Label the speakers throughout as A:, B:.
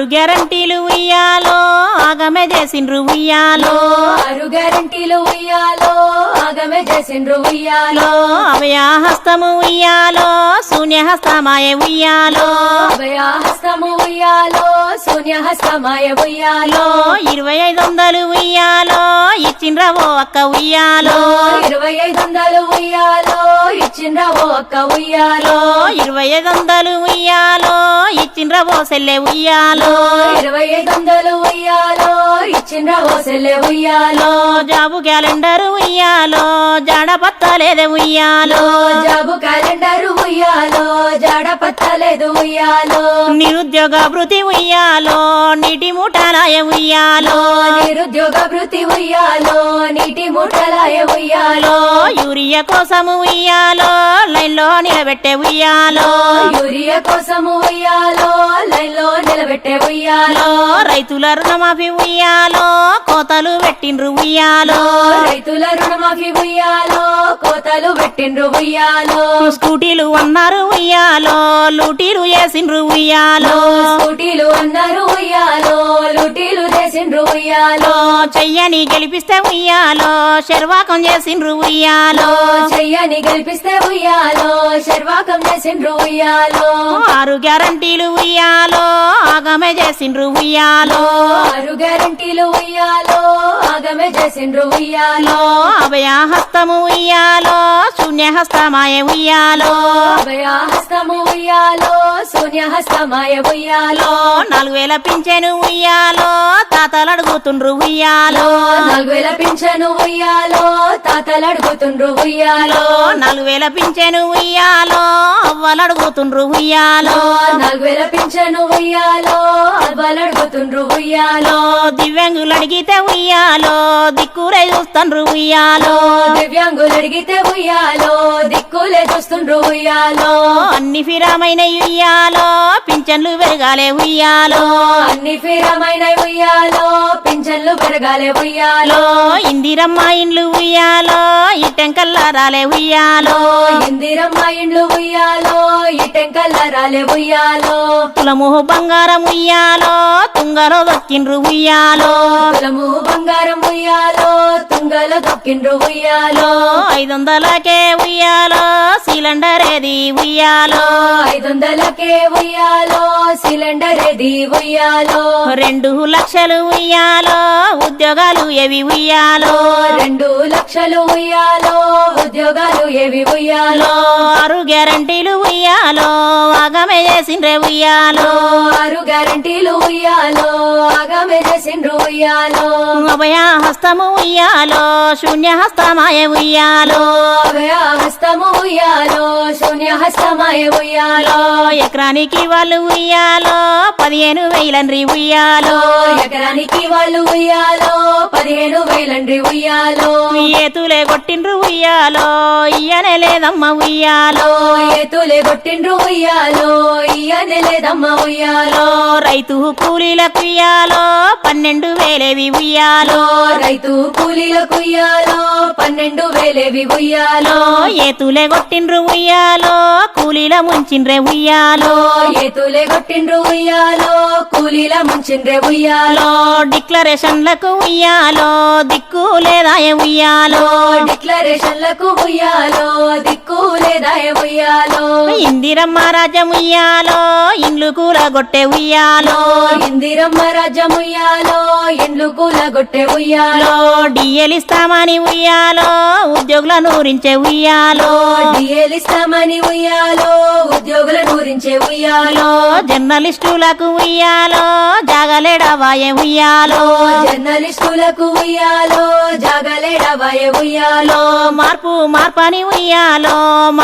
A: ఆరు గ్యారంటీలు ఉయ్యాలో ఆగమే చేసిండ్రు ఉయ్యాలో.
B: ఆరు గ్యారంటీలు ఉయ్యాలో ఆగమే చేసిండ్రు ఉయ్యాలో.
A: ఉయ్యాలో శూన్యహస్తమాయ ఉయ్యాలో
B: అభయాహస్తము ఉయ్యాలో. ఉయ్యాలో.
A: ఇరవై ఐదు వందలు ఉయ్యాలో ఇచ్చిండ్రవో అక్క ఉయ్యాలో.
B: ఇరవై ఐదు వందలు ఉయ్యాలో ఇచ్చిండ్రా ఓ అక్క ఉయ్యాలో.
A: ఇరవై ఐదు వందలు ఉయ్యాలో ఇచ్చిండ్రవో సెల్లె ఉయ్యాలో.
B: ఇరవై ఐదు వందలు ఉయ్యాలో ఇచ్చిండ్రా ఓ సెల్లె ఉయ్యాలో.
A: జాబు క్యాలెండర్ ఉయ్యాలో జాడపత్తలేదే ఉయ్యాలో.
B: జాబు క్యాలెండర్ ఉయ్యాలో జాడ పత్తలేదు ఉయ్యాలో.
A: నిరుద్యోగ భృతి ఉయ్యాలో నీటి మూటలాయ ఉయ్యాలో
B: భృతి ఉయ్యాలో నీటి ముట్టలాయ ఉయ్యాలో.
A: యూరియా కోసము ఉయ్యాలో లైన్లో నిలబెట్టే ఉయ్యాలో.
B: యూరియా కోసము ఉయ్యాలో లైన్లో నిలబెట్టే ఉయ్యాలో.
A: రైతుల రుణమాఫీ ఉయ్యాలో కోతలు పెట్టిండ్రు ఉయ్యాలో.
B: రైతుల రుణమాఫీ ఉయ్యాలో కోతలు పెట్టిండ్రు ఉయ్యాలో.
A: స్కూటీలు అన్నారు ఉయ్యాలో లూటీలు వేసిండ్రు ఉయ్యాలో.
B: స్కూటీలు అన్నారు ఉయ్యాలో లూటీలు చేసిండ్రు ఉయ్యాలో.
A: చెయ్యని గెలిపిస్తే ఉయ్యాలో శర్వాకం చేసిండ్రు ఉయ్యాలో.
B: చెయ్యని గెలిపిస్తే ఉయ్యాలో శర్వాకం చేసిండ్రు ఉయ్యాలో.
A: ఆరు గ్యారంటీలు ఉయ్యాలో ఆగమే చేసిండ్రు ఉయ్యాలో.
B: ఆరు గ్యారంటీలు ఉయ్యాలో ఆగమే చేసిండ్రు ఉయ్యాలో.
A: అభయాహస్తము ఉయ్యాలో శూన్యహస్తమాయ ఉయ్యాలో.
B: అభయాహస్తము ఉయ్యాలో శూన్యహస్తమాయ ఉయ్యాలో.
A: నాలుగు వేల పింఛను ఉయ్యాలో. తాతలు అడుగుతుండ్రు ఉయ్యాలో.
B: నాలుగు వేల పింఛను ఉయ్యాలో తాతలు అడుగుతుండ్రు ఉయ్యాలో.
A: నాలుగు వేల పింఛను ఉయ్యాలో అవ్వలు అడుగుతుండ్రు ఉయ్యాలో.
B: నాలుగు వేల పింఛను ఉయ్యాలో అవ్వలు అడుగుతుండ్రు ఉయ్యాలో.
A: దివ్యాంగులు అడిగితే ఉయ్యాలో దిక్కురే చూస్తుండ్రు ఉయ్యాలో.
B: దివ్యాంగులు అడిగితే ఉయ్యాలో దిక్కులే చూస్తుండ్రు ఉయ్యాలో.
A: అన్ని ఫిరామైన ఉయ్యాలో పింఛన్లు పెరగాలే ఉయ్యాలో.
B: అన్ని ఫీరమైన ఉయ్యాలో. పింఛన్లు పెరగాలే ఉయ్యాలో.
A: ఇందిరమ్మ ఇండ్లు ఉయ్యాలో ఇటెంకల్లా రాలే ఉయ్యాలో.
B: ఇందిరమ్మ ఇండ్లు ఉయ్యాలో ఈ టెంకల్ల రాలే ఉయ్యాలో.
A: తులము బంగారం ఉయ్యాలో తుంగలో దొక్కిండ్రు ఉయ్యాలో.
B: కులము బంగారం ఉయ్యాలో. తుంగలో దొక్కిండ్రు ఉయ్యాలో.
A: ఐదు వందలకే ఉయ్యాలో సిలిండర్ ఏది ఉయ్యాలో.
B: ఐదు వందలకే ఉయ్యాలో సిలిండర్ ఏది ఉయ్యాలో.
A: రెండు లక్షలు ఉయ్యాలో ఉద్యోగాలు ఏవి ఉయ్యాలో.
B: రెండు లక్షలు ఉయ్యాలో ఉద్యోగాలు ఏవి ఉయ్యాలో.
A: ఆరు గ్యారంటీలు ఉయ్యాలో ఆగమే చేసిండ్రే ఉయ్యాలో.
B: ఆరు గ్యారంటీలు ఉయ్యాలో ఆగమే చేసిండ్రు ఉయ్యాలో.
A: అభయ హస్తము ఉయ్యాలో శూన్య హస్తమాయ ఉయ్యాలో
B: హస్తము ఉయ్యాలో శూన్య హస్తమాయ ఉయ్యాలో
A: ఎకరానికి వాళ్ళు ఉయ్యాలో పదిహేను వేలండ్రి ఉయ్యాలో.
B: ఎకరానికి వాళ్ళు ఉయ్యాలో పదిహేను వేలండ్రి ఉయ్యాలో.
A: ఏతులే కొట్టిండ్రు ఉయ్యాలో ఇయ్యనే లేదమ్మ ఉయ్యాలో.
B: ఏతులే కొట్టిండ్రు ఉయ్యాలో ఇయ్యనే లేదమ్మ ఉయ్యాలో.
A: రైతు కూలీలకు ఉయ్యాలో పన్నెండు వేలేవి ఉయ్యాలో.
B: రైతు కూలీలకు ఉయ్యాలో పన్నెండు వేలేవి ఉయ్యాలో.
A: ఏతులే కొట్టిండ్రు ఉయ్యాలో కూలీల ముంచిండ్రే ఉయ్యాలో.
B: ఏతులే కొట్టిండ్రు ఉయ్యాలో కూలీల ముంచిండ్రే ఉయ్యాలో.
A: డిక్లరేషన్లకు ఉయ్యాలో దిక్కు లేదాయ ఉయ్యాలో.
B: డిక్లరేషన్లకు ఉయ్యాలో దిక్కు ఉయ్యాలో
A: ఇందిరమ్మ రాజ్యం ఉయ్యాలో ఇండ్లు కూలగొట్టే ఉయ్యాలో.
B: ఇందిరమ్మ రాజ్యం ఉయ్యాలో ఇండ్లు కూలగొట్టే ఉయ్యాలో.
A: డిఎల్ ఇస్తామని ఉయ్యాలో ఉద్యోగుల నూరించే ఉయ్యాలో.
B: డిఎల్ ఇస్తామని ఉయ్యాలో ఉద్యోగుల గురించే ఉయ్యాలో.
A: జర్నలిస్టులకు ఉయ్యాలో జాగలేడవాయ ఉయ్యాలో.
B: జర్నలిస్టులకు ఉయ్యాలో జాగలేడవాయ ఉయ్యాలో.
A: మార్పు మార్పని ఉయ్యాలో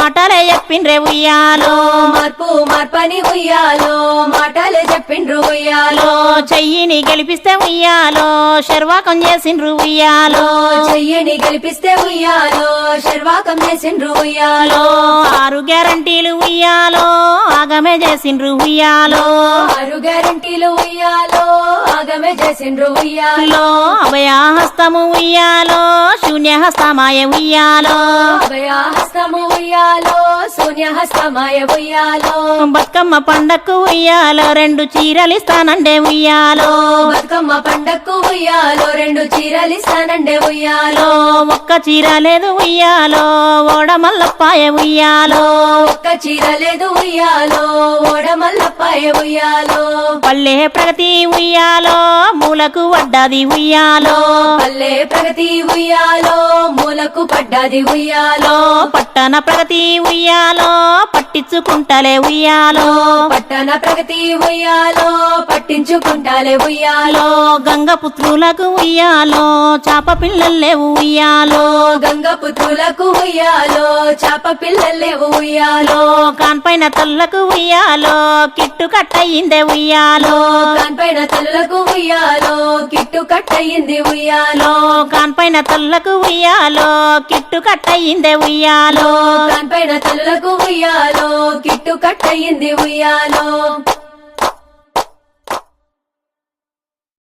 A: మాటలే చెప్పిండ్రే ఉయ్యాలో.
B: మార్పు మార్పని ఉయ్యాలో మాటలే చెప్పిండ్రు ఉయ్యాలో.
A: చెయ్యిని గెలిపిస్తే ఉయ్యాలో శర్వాకం చేసిండ్రు ఉయ్యాలో.
B: చెయ్యని గెలిపిస్తే ఉయ్యాలో శర్వాకం చేసిండ్రు ఉయ్యాలో.
A: ఆరు గ్యారంటీలు ఉయ్యాలో ఆగమే చేసిండ్రు ఉయ్యాలో.
B: ఆరు గ్యారంటీలు ఉయ్యాలో ఆగమే చేసిండ్రు ఉయ్యాలో.
A: అభయాహస్తము ఉయ్యాలో శూన్యహస్తమాయ ఉయ్యాలో.
B: అభయహస్తము ఉయ్యాలో Hello. ఉయ్యాలో.
A: బతుకమ్మ పండక్కు ఉయ్యాలో రెండు చీరలిస్తానండే ఉయ్యాలో.
B: బతుకమ్మ పండక్కు ఉయ్యాలో రెండు చీరలిస్తానండే ఉయ్యాలో.
A: ఒక్క చీర లేదు ఉయ్యాలో ఓడమల్లపాయ ఉయ్యాలో.
B: ఒక్క చీర లేదు ఉయ్యాలో ఓడమల్లపాయ ఉయ్యాలో.
A: పల్లె ప్రగతి ఉయ్యాలో మూలకు వడ్డాది ఉయ్యాలో.
B: పల్లె ప్రగతి ఉయ్యాలో మూలకు పడ్డాది ఉయ్యాలో.
A: పట్టణ ప్రగతి ఉయ్యాలో. ఇండియాలో పట్టించుకుంటలే ఉయ్యాలో.
B: పట్టణ ప్రగతి ఉయ్యాలో పట్టించుకుంటాలే ఉయ్యాలో.
A: గంగపుత్రులకు ఉయ్యాలో చాప పిల్లలేవు ఉయ్యాలో.
B: గంగపుత్రులకు ఉయ్యాలో చాప పిల్లలేవు ఉయ్యాలో.
A: కాన్పైన తల్లకు ఉయ్యాలో కిట్టు కట్టయిందే ఉయ్యాలో.
B: దానిపైన తల్లులకు ఉయ్యాలో కిట్టు కట్టయింది ఉయ్యాలో.
A: కాన్పైన తల్లకు ఉయ్యాలో కిట్టు కట్టయిందే ఉయ్యాలో.
B: దానిపైన తల్లులకు ఉయ్యాలో కిట్టు కట్టయింది ఉయ్యాలో.